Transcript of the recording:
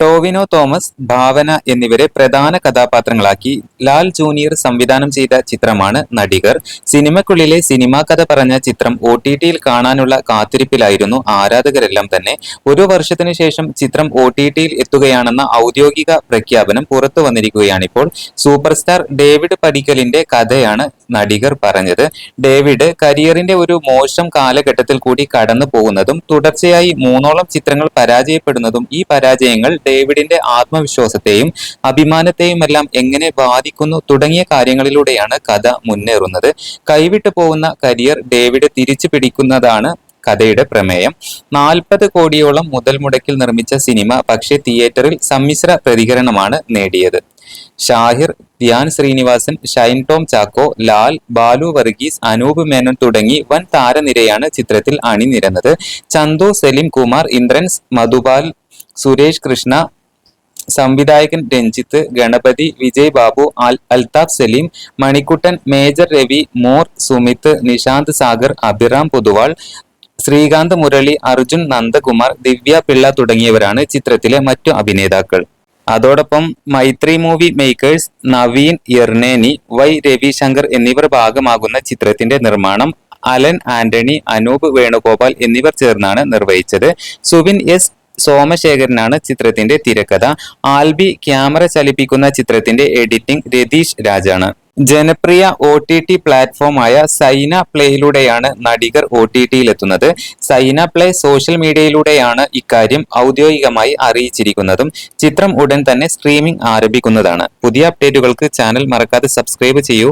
ടോവിനോ തോമസ് ഭാവന എന്നിവരെ പ്രധാന കഥാപാത്രങ്ങളാക്കി ലാൽ ജൂനിയർ സംവിധാനം ചെയ്ത ചിത്രമാണ് നടികർ. സിനിമക്കുള്ളിലെ സിനിമാ കഥ പറഞ്ഞ ചിത്രം ഒ ടി ടിയിൽ കാണാനുള്ള കാത്തിരിപ്പിലായിരുന്നു ആരാധകരെല്ലാം തന്നെ. ഒരു വർഷത്തിനു ശേഷം ചിത്രം ഒ ടി ടിയിൽ എത്തുകയാണെന്ന ഔദ്യോഗിക പ്രഖ്യാപനം പുറത്തു വന്നിരിക്കുകയാണിപ്പോൾ. സൂപ്പർ സ്റ്റാർ ഡേവിഡ് പടിക്കലിന്റെ കഥയാണ് നടികർ പറഞ്ഞത്. ഡേവിഡ് കരിയറിന്റെ ഒരു മോശം കാലഘട്ടത്തിൽ കൂടി കടന്നു പോകുന്നതും തുടർച്ചയായി മൂന്നോളം ചിത്രങ്ങൾ പരാജയപ്പെടുന്നതും ഈ പരാജയങ്ങൾ ഡേവിഡിന്റെ ആത്മവിശ്വാസത്തെയും അഭിമാനത്തെയും എല്ലാം എങ്ങനെ ബാധിക്കുന്നു തുടങ്ങിയ കാര്യങ്ങളിലൂടെയാണ് കഥ മുന്നേറുന്നത്. കൈവിട്ടു പോകുന്ന കരിയർ ഡേവിഡ് തിരിച്ചു പിടിക്കുന്നതാണ് കഥയുടെ പ്രമേയം. നാൽപ്പത് കോടിയോളം മുതൽ മുടക്കിൽ നിർമ്മിച്ച സിനിമ പക്ഷേ തിയേറ്ററിൽ സമ്മിശ്ര പ്രതികരണമാണ് നേടിയത്. ഷാഹിർ ധ്യാൻ ശ്രീനിവാസൻ ഷൈൻ ടോം ചാക്കോ ലാൽ ബാലു വർഗീസ് അനൂപ് മേനോൻ തുടങ്ങി വൻ താരനിരയാണ് ചിത്രത്തിൽ അണിനിരന്നത്. ചന്തു സലീം കുമാർ ഇന്ദ്രൻസ് മധുപാൽ സുരേഷ് കൃഷ്ണ സംവിധായകൻ രഞ്ജിത്ത് ഗണപതി വിജയ് ബാബു അൽ അൽതാഫ് സലീം മണിക്കുട്ടൻ മേജർ രവി മോർ സുമിത് നിഷാന്ത് സാഗർ അഭിറാം പൊതുവാൾ ശ്രീകാന്ത് മുരളി അർജുൻ നന്ദകുമാർ ദിവ്യ പിള്ള തുടങ്ങിയവരാണ് ചിത്രത്തിലെ മറ്റു അഭിനേതാക്കൾ. അതോടൊപ്പം Mythri movie makers Naveen Yerneni Y Ravishankar എന്നിവർ ഭാഗമാകുന്ന ചിത്രത്തിന്റെ നിർമ്മാണം അലൻ ആന്റണി അനൂപ് വേണുഗോപാൽ എന്നിവർ ചേർന്നാണ് നിർവഹിച്ചത്. സുവിൻ എസ് സോമശേഖരനാണ് ചിത്രത്തിന്റെ തിരക്കഥ. ആൽബി ക്യാമറ ചലിപ്പിക്കുന്ന ചിത്രത്തിന്റെ എഡിറ്റിംഗ് രതീഷ് രാജാണ്. ജനപ്രിയ ഒ ടി ടി പ്ലാറ്റ്ഫോമായ സൈന പ്ലേയിലൂടെയാണ് നടികർ ഒ ടി ടിയിലെത്തുന്നത് സൈന പ്ലേ സോഷ്യൽ മീഡിയയിലൂടെയാണ് ഇക്കാര്യം ഔദ്യോഗികമായി അറിയിച്ചിരിക്കുന്നതും. ചിത്രം ഉടൻ തന്നെ സ്ട്രീമിംഗ് ആരംഭിക്കുന്നതാണ്. പുതിയ അപ്ഡേറ്റുകൾക്ക് ചാനൽ മറക്കാതെ സബ്സ്ക്രൈബ് ചെയ്യൂ.